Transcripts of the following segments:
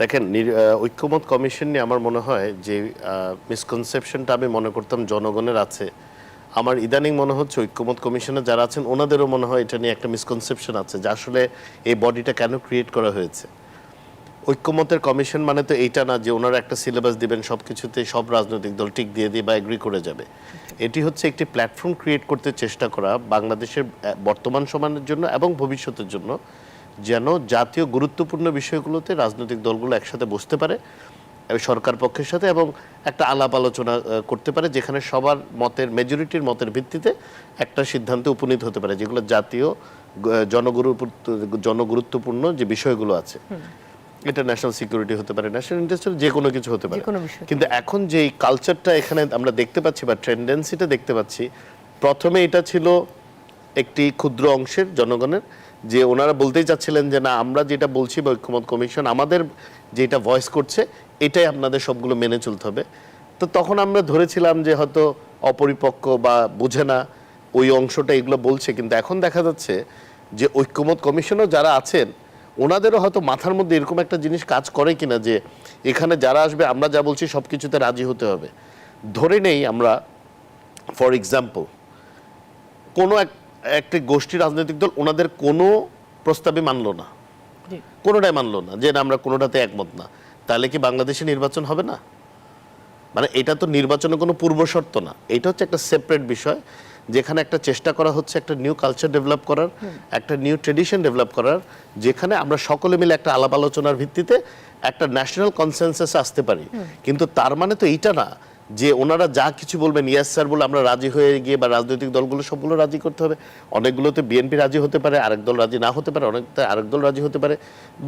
দেখেন ঐক্যমত কমিশন নিয়ে আমার মনে হয় যে মিসকনসেপশনটা আমি মনে করতাম জনগণের আছে। আমার ইদানিং মনে হচ্ছে ঐক্যমত কমিশনে যারা আছেন, ওনাদেরও মনে হয় এটা নিয়ে একটা মিসকনসেপশন আছে যে আসলে এই বডিটা কেন ক্রিয়েট করা হয়েছে। ঐক্যমতের কমিশন মানে তো এইটা না যে ওনারা একটা সিলেবাস দিবেন সব কিছুতে সব রাজনৈতিক দল টিক দিয়ে দিয়ে বা এগ্রি করে যাবে। এটি হচ্ছে একটি প্ল্যাটফর্ম ক্রিয়েট করতে চেষ্টা করা বাংলাদেশের বর্তমান সমানের জন্য এবং ভবিষ্যতের জন্য। যেন জাতীয় গুরুত্বপূর্ণ বিষয়গুলোতে রাজনৈতিক দলগুলো একসাথে বসতে পারে সরকার পক্ষের সাথে এবং একটা আলাপ আলোচনা করতে পারে যেখানে সবার মতের মেজরিটির মতের ভিত্তিতে একটা সিদ্ধান্তে উপনীত হতে পারে যেগুলো জাতীয় জনগুরু জনগুরুত্বপূর্ণ যে বিষয়গুলো আছে। এটা ন্যাশনাল সিকিউরিটি হতে পারে ন্যাশনাল ইন্টারেস্ট যে কোনো কিছু হতে পারে। কিন্তু এখন যে কালচারটা এখানে আমরা দেখতে পাচ্ছি বা ট্রেন্ডেন্সিটা দেখতে পাচ্ছি প্রথমে এটা ছিল একটি ক্ষুদ্র অংশের জনগণের যে ওনারা বলতেই চাচ্ছিলেন যে না, আমরা যেটা বলছি বা ঐক্যমত কমিশন আমাদের যেটা ভয়েস করছে, এটাই আপনাদের সবগুলো মেনে চলতে হবে। তো তখন আমরা ধরেছিলাম যে হয়তো অপরিপক্ক বা বুঝে না ওই অংশটা এগুলো বলছে, কিন্তু এখন দেখা যাচ্ছে যে ঐক্যমত কমিশনও যারা আছেন, ওনাদেরও হয়তো মাথার মধ্যে এরকম একটা জিনিস কাজ করে কিনা যে এখানে যারা আসবে, আমরা যা বলছি সব কিছুতে রাজি হতে হবে। ধরে নেই আমরা ফর এক্সাম্পল কোনো এক একটি গোষ্ঠী রাজনৈতিক দল ওনাদের কোনো প্রস্তাবে মানলো না। কোনোটাই মানলো না যে না আমরা কোনোটাতে একমত না। তাহলে কি বাংলাদেশে নির্বাচন হবে না? মানে এটা তো নির্বাচনের কোনো পূর্ব শর্ত না। এটা হচ্ছে একটা সেপারেট বিষয় যেখানে একটা চেষ্টা করা হচ্ছে একটা নিউ কালচার ডেভেলপ করার একটা নিউ ট্রেডিশন ডেভেলপ করার যেখানে আমরা সকলে মিলে একটা আলাপ আলোচনার ভিত্তিতে একটা ন্যাশনাল কনসেনসাসে আসতে পারি। কিন্তু তার মানে তো এইটা না যে ওনারা যা কিছু বলবেন ইয়াস স্যার বলে আমরা রাজি হয়ে গিয়ে বা রাজনৈতিক দলগুলো সবগুলো রাজি করতে হবে। অনেকগুলোতে বিএনপি রাজি হতে পারে, আরেক দল রাজি না হতে পারে অনেকটা আরেক দল রাজি হতে পারে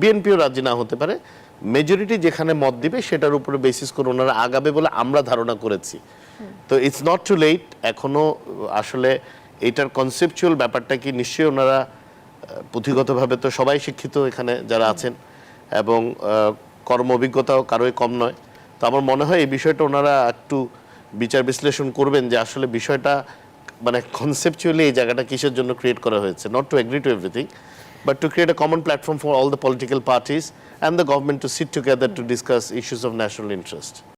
বিএনপিও রাজি না হতে পারে। মেজরিটি যেখানে মত দিবে, সেটার উপরে বেসিস করে ওনারা আগাবে বলে আমরা ধারণা করেছি। তো ইটস নট টু লেট এখনও আসলে এটার কনসেপচুয়াল ব্যাপারটা কি, নিশ্চয়ই ওনারা পুঁথিগতভাবে তো সবাই শিক্ষিত এখানে যারা আছেন এবং কর্ম অভিজ্ঞতাও কারোই কম নয়। তো আমার মনে হয় এই বিষয়টা ওনারা একটু বিচার বিশ্লেষণ করবেন যে আসলে বিষয়টা মানে কনসেপচুয়ালি এই জায়গাটা কিসের জন্য ক্রিয়েট করা হয়েছে। Not to agree to everything but to create a common platform for all the political parties and the government to sit together to discuss issues of national interest